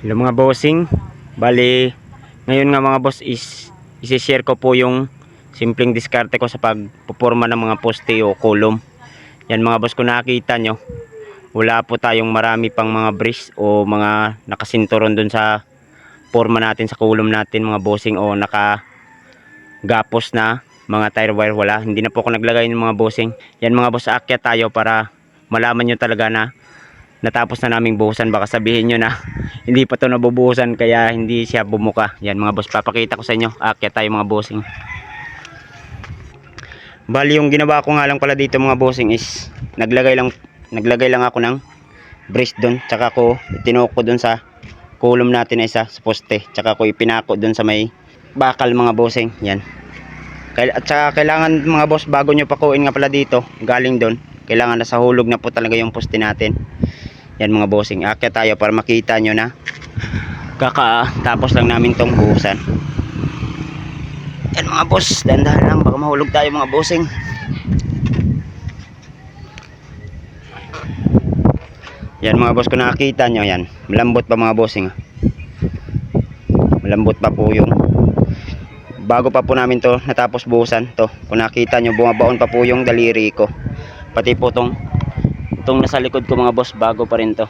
Hello mga bossing. Bali, ngayon nga mga boss is isi-share ko po yung simpleng diskarte ko sa pagpuporma ng mga poste o column. Yan mga boss kung nakikita nyo, wala po tayong marami pang mga brace o mga nakasinturon dun sa forma natin sa column natin mga bossing o naka gapos na mga tire wire wala. Hindi na po ako naglagay ng mga bossing. Yan mga boss, aakyat tayo para malaman nyo talaga na natapos na naming buhusan. Baka sabihin nyo na hindi pa to nabubuhusan kaya hindi siya bumuka. Yan mga boss, papakita ko sa inyo. Aakyat tayo mga bossing. Bali yung ginawa ko nga lang pala dito mga bossing is naglagay lang naglagay lang ako ng brace doon tsaka ko tinuok ko doon sa column natin na isa sa poste tsaka ko ipinako doon sa may bakal mga bossing yan at saka kailangan mga boss bago nyo pakuin nga pala dito galing doon kailangan nasa hulog na po talaga yung poste natin yan mga bossing akyat tayo para makita nyo na kakatapos lang namin tong buhusan. Yan mga boss dandahan lang baka mahulog tayo mga bossing. Yan mga boss kung nakakita nyo yan malambot pa mga bossing. Malambot pa po yung bago pa po namin to natapos buhusan to kung nakita nyo bumabaon pa po yung daliri ko. Pati po tong itong nasa likod ko mga boss bago pa rin to